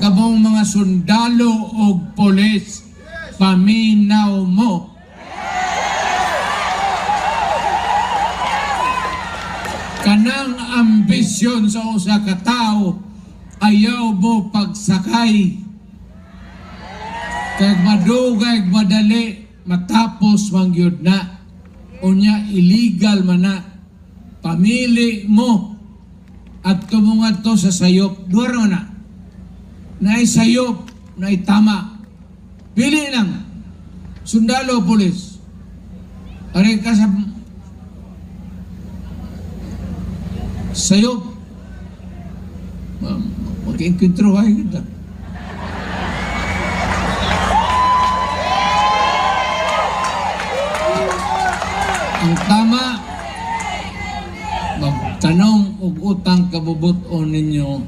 Kabong mga sundalo o polis, paminaw mo. Kanang ambisyon sa usa ka tao, ayaw mo pagsakay. Kaya madugay, madali, matapos mangyod na. Unya, illegal man na. Pamili mo at tumungat to sa sayop. Duwaro na. Naay sayop, naay tama. Pili lang. Sundalo o pulis. Aray ka sa sayop. Ma- Mag-enkwentro kayo kita. Ang tama, magtanong og utang kabubuton ninyo